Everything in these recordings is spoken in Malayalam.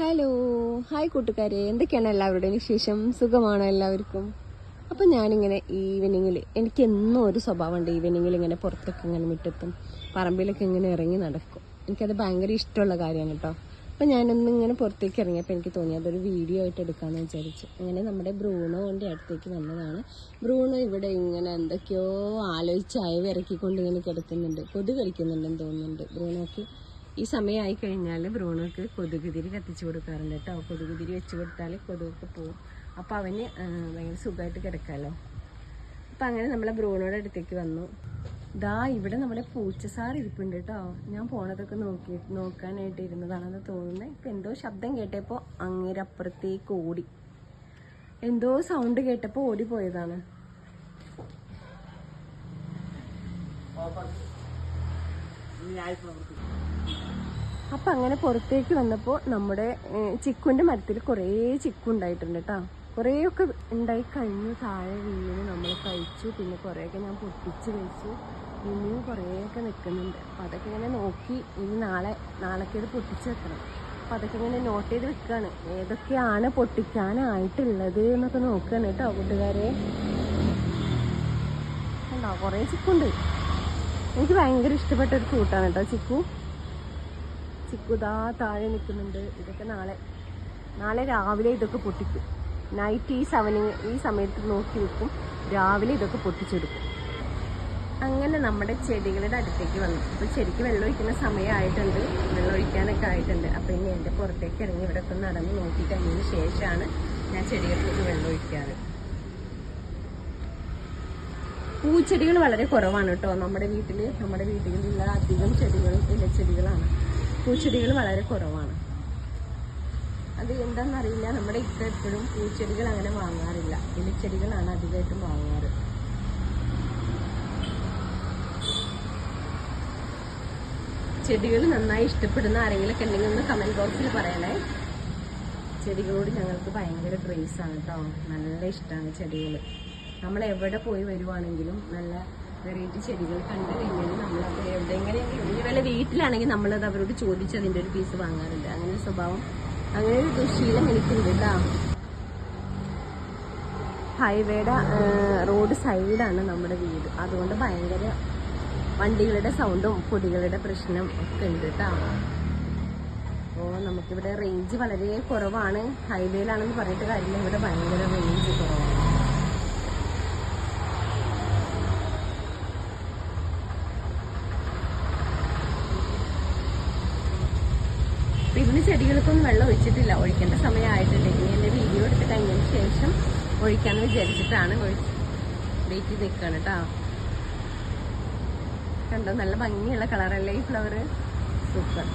ഹലോ ഹായ് കൂട്ടുകാരെ. എന്തൊക്കെയാണ് എല്ലാവരുടെയും വിശേഷം? സുഖമാണോ എല്ലാവർക്കും? അപ്പം ഞാനിങ്ങനെ ഈവനിങ്ങിൽ എനിക്ക് എന്നും ഒരു സ്വഭാവമുണ്ട്. ഈവനിങ്ങിൽ ഇങ്ങനെ പുറത്തൊക്കെ ഇങ്ങനെ മുറ്റത്തും പറമ്പിലൊക്കെ ഇങ്ങനെ ഇറങ്ങി നടക്കും. എനിക്കത് ഭയങ്കര ഇഷ്ടമുള്ള കാര്യമാണ് കേട്ടോ. അപ്പം ഞാനൊന്ന് ഇങ്ങനെ പുറത്തേക്ക് ഇറങ്ങിയപ്പോൾ എനിക്ക് തോന്നി അതൊരു വീഡിയോ ആയിട്ട് എടുക്കാമെന്ന് വിചാരിച്ചു. അങ്ങനെ നമ്മുടെ ബ്രൂണോന്റെ അടുത്തേക്ക് വന്നതാണ്. ബ്രൂണോ ഇവിടെ ഇങ്ങനെ എന്തൊക്കെയോ ആലോചിച്ച് അയവ് ഇറക്കിക്കൊണ്ട് ഇങ്ങനെ കിടക്കുന്നുണ്ട്. കൊതു കളിക്കുന്നുണ്ടെന്ന് തോന്നുന്നുണ്ട്. ബ്രൂണോക്ക് ഈ സമയമായി കഴിഞ്ഞാൽ ബ്രൂണോക്ക് കൊതുകുതിരി കത്തിച്ചു കൊടുക്കാറുണ്ട് കേട്ടോ. കൊതുകുതിരി വെച്ച് കൊടുത്താൽ കൊതുകൊക്കെ പോവും. അപ്പോൾ അവന് ഭയങ്കര സുഖമായിട്ട് കിടക്കാമല്ലോ അപ്പം അങ്ങനെ നമ്മളെ ബ്രൂണോയുടെ അടുത്തേക്ക് വന്നു. ദാ ഇവിടെ നമ്മുടെ പൂച്ചസാർ ഇരിപ്പുണ്ട് കേട്ടോ. ഞാൻ പോണതൊക്കെ നോക്കി നോക്കാനായിട്ട് ഇരുന്നതാണെന്ന് തോന്നുന്നത് ഇപ്പം എന്തോ ശബ്ദം കേട്ടപ്പോൾ അങ്ങേരപ്പുറത്തേക്ക് ഓടി. എന്തോ സൗണ്ട് കേട്ടപ്പോൾ ഓടിപ്പോയതാണ്. അപ്പൊ അങ്ങനെ പുറത്തേക്ക് വന്നപ്പോൾ നമ്മുടെ ചിക്കുന്റെ മരത്തിൽ കുറേ ചിക്കു ഉണ്ടായിട്ടുണ്ട് കേട്ടോ കുറേയൊക്കെ ഉണ്ടായി കഴിഞ്ഞു. താഴെ വീണ് നമ്മൾ കഴിച്ചു. പിന്നെ കുറേയൊക്കെ ഞാൻ പൊട്ടിച്ച് കഴിച്ചു. ഇനിയും കുറേയൊക്കെ നിൽക്കുന്നുണ്ട്. അപ്പം അതൊക്കെ ഇങ്ങനെ നോക്കി ഇനി നാളെ നാളേക്ക് ഇത് പൊട്ടിച്ച് വെക്കണം. അപ്പം അതൊക്കെ ഇങ്ങനെ നോട്ട് ചെയ്ത് വെക്കുകയാണ് ഏതൊക്കെയാണ് പൊട്ടിക്കാനായിട്ടുള്ളത് എന്നൊക്കെ നോക്കുകയാണ് കേട്ടോ കൂട്ടുകാരെ. ഉണ്ടോ കുറേ ചിക്കുണ്ട്. എനിക്ക് ഭയങ്കര ഇഷ്ടപ്പെട്ട ഒരു ഫ്രൂട്ടാണ് കേട്ടോ ചിക്കു. ചിക്കു ദാ താഴെ നിൽക്കുന്നുണ്ട്. ഇതൊക്കെ നാളെ. നാളെ രാവിലെ ഇതൊക്കെ പൊട്ടിക്കും. നൈറ്റ് ഈ സമയ ഈ സമയത്ത് നോക്കി വെക്കും. രാവിലെ ഇതൊക്കെ പൊട്ടിച്ചെടുക്കും. അങ്ങനെ നമ്മുടെ ചെടികളുടെ അടുത്തേക്ക് വന്നു. അപ്പോൾ ചെടിക്ക് വെള്ളം ഒഴിക്കുന്ന സമയമായിട്ടുണ്ട്. വെള്ളം ഒഴിക്കാനൊക്കെ ആയിട്ടുണ്ട്. അപ്പോൾ ഇനി എന്റെ പുറത്തേക്ക് ഇറങ്ങി ഇവിടെ ഒക്കെ നടന്ന് നോക്കി കഴിഞ്ഞതിന് ശേഷമാണ് ഞാൻ ചെടികൾക്ക് വെള്ളം ഒഴിക്കാറ്. പൂച്ചെടികൾ വളരെ കുറവാണ് കേട്ടോ. നമ്മുടെ വീട്ടിൽ നമ്മുടെ വീട്ടിലുള്ള അധികം ചെടികളും ഇലച്ചെടികളാണ്. പൂച്ചെടികൾ വളരെ കുറവാണ്. അത് എന്താണെന്നറിയില്ല നമ്മുടെ ഇപ്പം എപ്പോഴും പൂച്ചെടികൾ അങ്ങനെ വാങ്ങാറില്ല. ഇലച്ചെടികളാണ് അധികമായിട്ടും വാങ്ങാറ്. ചെടികൾ നന്നായി ഇഷ്ടപ്പെടുന്ന ആരെങ്കിലൊക്കെ ഉണ്ടെങ്കിൽ ഒന്ന് കമന്റ് ബോക്സിൽ പറയണേ. ചെടികളോട് ഞങ്ങൾക്ക് ഭയങ്കര ക്രേസ് ആണ് കേട്ടോ. നല്ല ഇഷ്ടമാണ് ചെടികൾ നമ്മൾ എവിടെ പോയി വരുവാണെങ്കിലും നല്ല വെറൈറ്റി ചെടികൾ കണ്ടു കഴിഞ്ഞാൽ നമ്മളത് എങ്ങനെയെങ്കിലും ഇനി വല്ല വീട്ടിലാണെങ്കിൽ നമ്മളത് അവരോട് ചോദിച്ച് അതിന്റെ ഒരു പീസ് വാങ്ങാറുണ്ട്. അങ്ങനെ ഒരു സ്വഭാവം അങ്ങനെ ഒരു ദുശീലം എനിക്കുണ്ട് കേട്ടോ ഹൈവേയുടെ റോഡ് സൈഡാണ് നമ്മുടെ വീട്. അതുകൊണ്ട് ഭയങ്കര വണ്ടികളുടെ സൗണ്ടും പൊടികളുടെ പ്രശ്നം ഒക്കെ ഉണ്ട് കേട്ടോ അപ്പോൾ നമുക്കിവിടെ റേഞ്ച് വളരെ കുറവാണ്. ഹൈവേയിലാണെന്ന് പറഞ്ഞിട്ട് കാര്യമില്ല. ഇവിടെ ഭയങ്കര റേഞ്ച് കുറവാണ്. ഇതിന് ചെടികൾക്കൊന്നും വെള്ളം ഒഴിച്ചിട്ടില്ല. ഒഴിക്കേണ്ട സമയമായിട്ടുണ്ട് എന്റെ വീഡിയോ എടുത്ത് കഴിഞ്ഞതിന് ശേഷം ഒഴിക്കാമെന്ന് വിചാരിച്ചിട്ടാണ് വെയിറ്റ് ചെയ്ത് നിൽക്കുകയാണ് കേട്ടോ കണ്ടോ? നല്ല ഭംഗിയുള്ള കളറല്ലേ ഈ ഫ്ലവർ സൂപ്പർ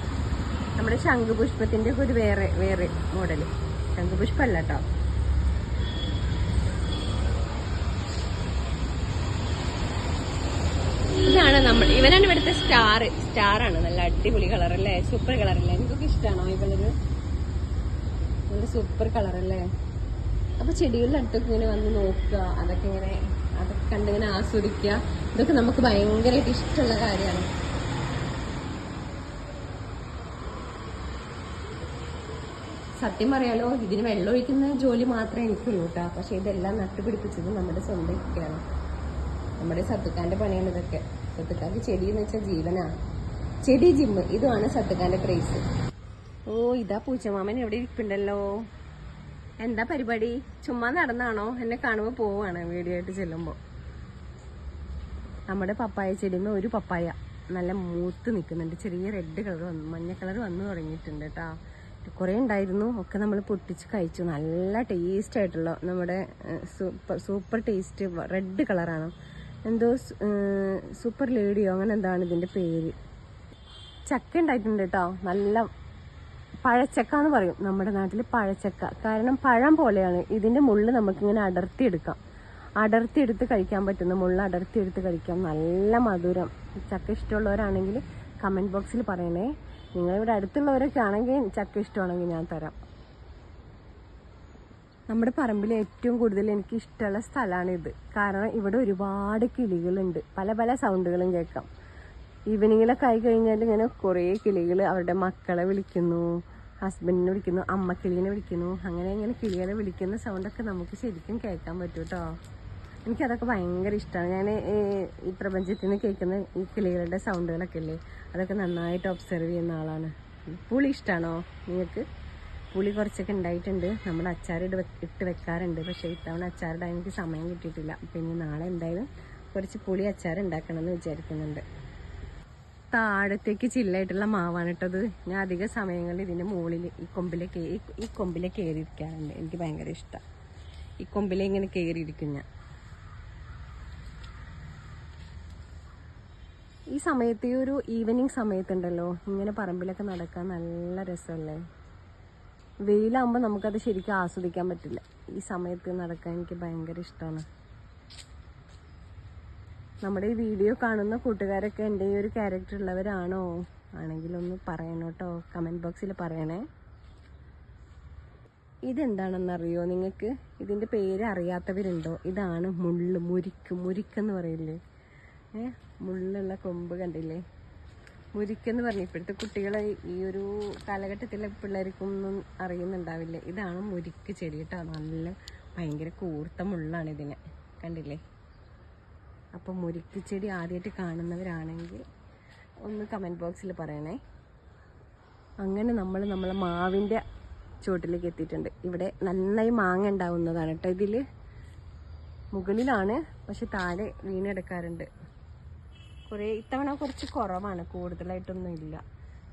നമ്മുടെ ശംഖുപുഷ്പത്തിന്റെ ഒക്കെ ഒരു വേറെ വേറെ മോഡൽ ശംഖുപുഷ്പല്ല കേട്ടോ ഇതാണ് നമ്മൾ ഇവനാണ് ഇവിടുത്തെ സ്റ്റാർ സ്റ്റാർ ആണ്. നല്ല അടിപൊളി കളർ അല്ലേ? സൂപ്പർ കളർ അല്ലേ? എനിക്കൊക്കെ ഇഷ്ടമാണോ ഇവനൊരു നല്ല സൂപ്പർ കളർ അല്ലേ? അപ്പൊ ചെടികളുടെ അടുത്തൊക്കെ ഇങ്ങനെ വന്ന് നോക്കുക. അതൊക്കെ ഇങ്ങനെ അതൊക്കെ കണ്ടിങ്ങനെ ആസ്വദിക്കുക. ഇതൊക്കെ നമുക്ക് ഭയങ്കരമായിട്ട് ഇഷ്ടമുള്ള കാര്യമാണ്. സത്യം പറയാലോ ഇതിന് വെള്ളം ഒഴിക്കുന്ന ജോലി മാത്രമേ എനിക്കുള്ളൂ കേട്ടോ. പക്ഷെ ഇതെല്ലാം നട്ടുപിടിപ്പിച്ചത് നമ്മുടെ സ്വന്തം ഇക്കയാണ്. നമ്മുടെ സത്തുക്കാന്റെ പണിയാണ് ഇതൊക്കെ. സത്തുക്കാന്റെ ചെടി എന്ന് വെച്ചാൽ ജീവനാ. ചെടി ജിമ്മ്. ഇതുമാണ് സത്തുക്കാന്റെ ക്രേസ് ഓ ഇതാ പൂച്ചമാമൻ എവിടെ ഇരിപ്പുണ്ടല്ലോ? എന്താ പരിപാടി? ചുമ്മാ നടന്നാണോ? എന്നെ കാണുമ്പോൾ പോവാണ് വീഡിയോ ആയിട്ട് ചെല്ലുമ്പോൾ നമ്മുടെ പപ്പായ ചെടിമ ഒരു പപ്പായ. നല്ല മൂത്ത് നിൽക്കുന്നുണ്ട്. ചെറിയ റെഡ് കളർ വന്നു മഞ്ഞ കളർ വന്നു തുടങ്ങിയിട്ടുണ്ട് കേട്ടോ കുറേ ഉണ്ടായിരുന്നു. ഒക്കെ നമ്മൾ പൊട്ടിച്ച് കഴിച്ചു. നല്ല ടേസ്റ്റ് ആയിട്ടുള്ള നമ്മുടെ സൂപ്പർ സൂപ്പർ ടേസ്റ്റ് റെഡ് കളറാണ് എന്തോ സൂപ്പർ ലേഡിയോ അങ്ങനെ എന്താണ് ഇതിന്റെ പേര്? ചക്ക ഉണ്ടായിട്ടുണ്ട് കേട്ടോ നല്ല പഴച്ചക്ക എന്ന് പറയും. നമ്മുടെ നാട്ടിൽ പഴച്ചക്ക. കാരണം പഴം പോലെയാണ്. ഇതിന്റെ മുള്ള് നമുക്കിങ്ങനെ അടർത്തിയെടുക്കാം. അടർത്തിയെടുത്ത് കഴിക്കാൻ പറ്റുന്ന മുള്ള അടർത്തിയെടുത്ത് കഴിക്കാം. നല്ല മധുരം. ചക്ക ഇഷ്ടമുള്ളവരാണെങ്കിൽ കമന്റ് ബോക്സിൽ പറയണേ. നിങ്ങളിവിടെ അടുത്തുള്ളവരൊക്കെ ആണെങ്കിൽ ചക്ക ഇഷ്ടമാണെങ്കിൽ ഞാൻ തരാം. നമ്മുടെ പറമ്പിൽ ഏറ്റവും കൂടുതൽ എനിക്ക് ഇഷ്ടമുള്ള സ്ഥലമാണിത്. കാരണം ഇവിടെ ഒരുപാട് കിളികളുണ്ട്. പല പല സൗണ്ടുകളും കേൾക്കാം. ഈവനിങ്ങിലൊക്കെ ആയി കഴിഞ്ഞാൽ ഇങ്ങനെ കുറേ കിളികൾ അവരുടെ മക്കളെ വിളിക്കുന്നു ഹസ്ബൻഡിനെ വിളിക്കുന്നു അമ്മ കിളീനെ വിളിക്കുന്നു. അങ്ങനെ ഇങ്ങനെ കിളികളെ വിളിക്കുന്ന സൗണ്ടൊക്കെ നമുക്ക് ശരിക്കും കേൾക്കാൻ പറ്റും കേട്ടോ എനിക്കതൊക്കെ ഭയങ്കര ഇഷ്ടമാണ് ഞാൻ ഈ പ്രപഞ്ചത്തിൽ നിന്ന് കേൾക്കുന്ന ഈ കിളികളുടെ സൗണ്ടുകളൊക്കെ ഇല്ലേ? അതൊക്കെ നന്നായിട്ട് ഒബ്സർവ് ചെയ്യുന്ന ആളാണ്. പുളി ഇഷ്ടമാണോ നിങ്ങൾക്ക്? പുളി കുറച്ചൊക്കെ ഉണ്ടായിട്ടുണ്ട്. നമ്മൾ അച്ചാറിട്ട് ഇട്ട് വെക്കാറുണ്ട്. പക്ഷേ ഇത്തവണ അച്ചാറിടാൻ എനിക്ക് സമയം കിട്ടിയിട്ടില്ല. ഇനി നാളെ എന്തായാലും കുറച്ച് പുളി അച്ചാർ ഉണ്ടാക്കണം എന്ന് വിചാരിക്കുന്നുണ്ട്. താഴത്തേക്ക് ചില്ലായിട്ടുള്ള മാവാണ് കേട്ടത് ഞാൻ അധിക സമയങ്ങളിൽ ഇതിന്റെ മുകളിൽ ഈ കൊമ്പിലെ ഈ കൊമ്പിലെ കയറിയിരിക്കാറുണ്ട്. എനിക്ക് ഭയങ്കര ഇഷ്ടമാണ് ഈ കൊമ്പിലെ ഇങ്ങനെ കയറിയിരിക്കും ഞാൻ ഈ സമയത്ത് ഈ ഒരു ഈവനിങ് സമയത്തുണ്ടല്ലോ ഇങ്ങനെ പറമ്പിലൊക്കെ നടക്കാൻ നല്ല രസമല്ലേ? വെയിലാകുമ്പോൾ നമുക്കത് ശരിക്കും ആസ്വദിക്കാൻ പറ്റില്ല. ഈ സമയത്ത് നടക്കാൻ എനിക്ക് ഭയങ്കര ഇഷ്ടമാണ് നമ്മുടെ ഈ വീഡിയോ കാണുന്ന കൂട്ടുകാരൊക്കെ എന്റെ ഈ ഒരു ക്യാരക്ടർ ഉള്ളവരാണോ? ആണെങ്കിൽ ഒന്ന് പറയണം കേട്ടോ. കമന്റ് ബോക്സിൽ പറയണേ. ഇതെന്താണെന്നറിയോ നിങ്ങൾക്ക്? ഇതിന്റെ പേര് അറിയാത്തവരുണ്ടോ? ഇതാണ് മുള്ള് മുരിക്ക്. മുരിക്കെന്ന് പറയില്ലേ? ഏ? മുള്ളുള്ള കൊമ്പ് കണ്ടില്ലേ? മുരിക്കെന്ന് പറഞ്ഞു ഇപ്പോഴത്തെ കുട്ടികളെ ഈ ഒരു കാലഘട്ടത്തിലെ പിള്ളേർക്കൊന്നും അറിയുന്നുണ്ടാവില്ല. ഇതാണ് മുരിക്ക് ചെടി കേട്ടോ. നല്ല ഭയങ്കര കൂർത്ത മുള്ളാണ് ഇതിന്. കണ്ടില്ലേ? അപ്പോൾ മുരിക്ക് ചെടി ആദ്യമായിട്ട് കാണുന്നവരാണെങ്കിൽ ഒന്ന് കമന്റ് ബോക്സിൽ പറയണേ. അങ്ങനെ നമ്മൾ നമ്മളെ മാവിന്റെ ചുവട്ടിലേക്ക് എത്തിയിട്ടുണ്ട്. ഇവിടെ നന്നായി മാങ്ങ ഉണ്ടാവുന്നതാണ് കേട്ടോ ഇതിൽ മുകളിലാണ് പക്ഷെ താഴെ വീണെടുക്കാറുണ്ട് കുറേ ഇത്തവണ കുറച്ച് കുറവാണ്. കൂടുതലായിട്ടൊന്നും ഇല്ല.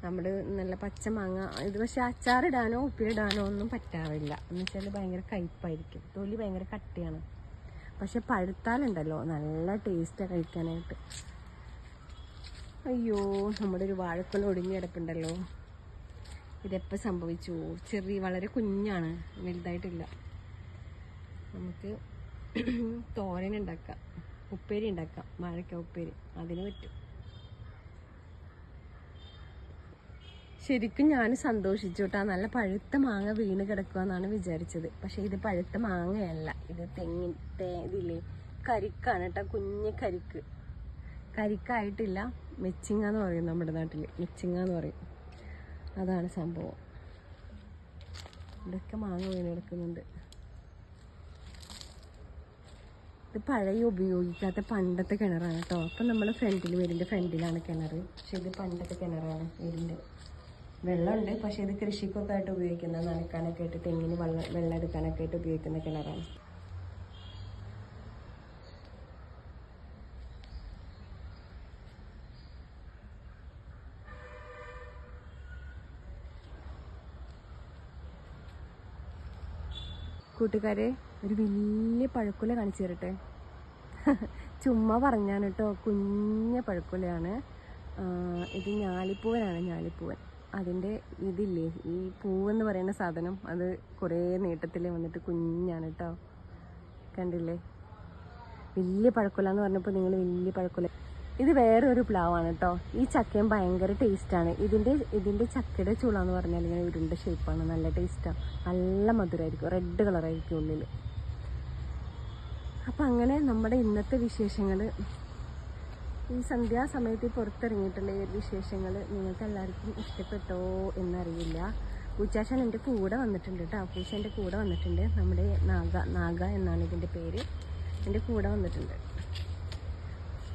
നമ്മൾ നല്ല പച്ച മാങ്ങ ഇത് പക്ഷെ അച്ചാറിടാനോ ഉപ്പിലിടാനോ ഒന്നും പറ്റാറില്ല. എന്ന് വെച്ചാൽ ഭയങ്കര കയ്പായിരിക്കും. തൊലി ഭയങ്കര കട്ടിയാണ്. പക്ഷെ പഴുത്താലുണ്ടല്ലോ. നല്ല ടേസ്റ്റാണ് കഴിക്കാനായിട്ട്. അയ്യോ നമ്മുടെ ഒരു വാഴക്കൊല ഒടിഞ്ഞു കിടപ്പുണ്ടല്ലോ. ഇതെപ്പോൾ സംഭവിച്ചു? ചെറിയ വളരെ കുഞ്ഞാണ്. വലുതായിട്ടില്ല. നമുക്ക് തോരൻ ഉണ്ടാക്കാം. ഉപ്പേരി ഉണ്ടാക്കാം. വാഴക്ക ഉപ്പേരി. അതിന് പറ്റും. ശരിക്കും ഞാൻ സന്തോഷിച്ചു നല്ല പഴുത്ത മാങ്ങ വീണ് കിടക്കുക എന്നാണ് വിചാരിച്ചത്. പക്ഷേ ഇത് പഴുത്ത മാങ്ങയല്ല. ഇത് തെങ്ങിൻ തേ ഇതില്ലേ? കരിക്കാണ് കേട്ടോ കുഞ്ഞ് കരിക്ക്. കരിക്കായിട്ടില്ല. മെച്ചിങ്ങ എന്ന് പറയും നമ്മുടെ നാട്ടിൽ മെച്ചിങ്ങ എന്ന് പറയും. അതാണ് സംഭവം. ഇതൊക്കെ മാങ്ങ വീണ് കിടക്കുന്നുണ്ട്. ഇത് പഴയ ഉപയോഗിക്കാത്ത പണ്ടത്തെ കിണറാണ് കേട്ടോ. അപ്പം നമ്മൾ ഫ്രണ്ടിൽ വീടിന്റെ ഫ്രണ്ടിലാണ് കിണർ പക്ഷെ ഇത് പണ്ടത്തെ കിണറാണ് വീടിന്റെ വെള്ളമുണ്ട് പക്ഷേ ഇത് കൃഷിക്കൊക്കെ ആയിട്ട് ഉപയോഗിക്കുന്ന നനക്കാനൊക്കെ ആയിട്ട് തെങ്ങിന് വെള്ളം വെള്ളം എടുക്കാനൊക്കെ ആയിട്ട് ഉപയോഗിക്കുന്ന കിണറാണ്. കൂട്ടുകാരെ ഒരു വലിയ പഴക്കുല കാണിച്ചു തരട്ടെ. ചുമ്മാ പറഞ്ഞാണ് കേട്ടോ കുഞ്ഞ പഴക്കുലയാണ്. ഇത് ഞാലിപ്പൂവനാണ് ഞാലിപ്പൂവൻ. അതിന്റെ ഇതില്ലേ ഈ പൂവെന്ന് പറയുന്ന സാധനം അത് കുറേ നീട്ടത്തിൽ വന്നിട്ട് കുഞ്ഞാണ് കേട്ടോ. കണ്ടില്ലേ? വലിയ പഴക്കുല എന്ന് പറഞ്ഞപ്പോൾ നിങ്ങൾ വലിയ പഴക്കുല ഇത് വേറൊരു പ്ലാവാണ് കേട്ടോ ഈ ചക്കയും ഭയങ്കര ടേസ്റ്റാണ് ഇതിന്റെ ഇതിന്റെ ചക്കയുടെ ചുള എന്ന് പറഞ്ഞാൽ ഇങ്ങനെ ഉരുണ്ട ഷേപ്പാണ് നല്ല ടേസ്റ്റാണ് നല്ല മധുരമായിരിക്കും റെഡ് കളറായിരിക്കും ഉള്ളിൽ അപ്പം അങ്ങനെ നമ്മുടെ ഇന്നത്തെ വിശേഷങ്ങൾ ഈ സന്ധ്യാസമയത്ത് പുറത്തിറങ്ങിയിട്ടുള്ള ഈ വിശേഷങ്ങൾ നിങ്ങൾക്ക് എല്ലാവർക്കും ഇഷ്ടപ്പെട്ടോ എന്നറിയില്ല. പൂച്ചാശൻ എന്റെ കൂടെ വന്നിട്ടുണ്ട് കേട്ടോ പൂച്ച എന്റെ കൂടെ വന്നിട്ടുണ്ട്. നമ്മുടെ നാഗ നാഗ എന്നാണ് ഇതിന്റെ പേര്. എന്റെ കൂടെ വന്നിട്ടുണ്ട്.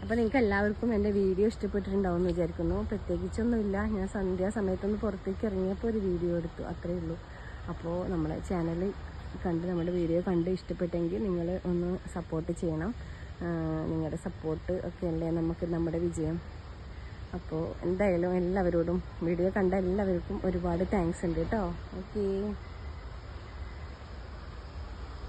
അപ്പോൾ നിങ്ങൾക്ക് എല്ലാവർക്കും എന്റെ വീഡിയോ ഇഷ്ടപ്പെട്ടിട്ടുണ്ടാവും എന്ന് വിചാരിക്കുന്നു. പ്രത്യേകിച്ചൊന്നുമില്ല. ഞാൻ സന്ധ്യാസമയത്തൊന്ന് പുറത്തേക്ക് ഇറങ്ങിയപ്പോൾ ഒരു വീഡിയോ എടുത്തു. അത്രയേ ഉള്ളൂ. അപ്പോൾ നമ്മളെ ചാനൽ കണ്ട് നമ്മുടെ വീഡിയോ കണ്ട് ഇഷ്ടപ്പെട്ടെങ്കിൽ നിങ്ങൾ ഒന്ന് സപ്പോർട്ട് ചെയ്യണം. നിങ്ങളുടെ സപ്പോർട്ട് ഒക്കെ അല്ലേ നമുക്ക് നമ്മുടെ വിജയം. അപ്പോൾ എന്തായാലും എല്ലാവരോടും വീഡിയോ കണ്ട എല്ലാവർക്കും ഒരുപാട് താങ്ക്സ് ഉണ്ട് കേട്ടോ. ഓക്കേ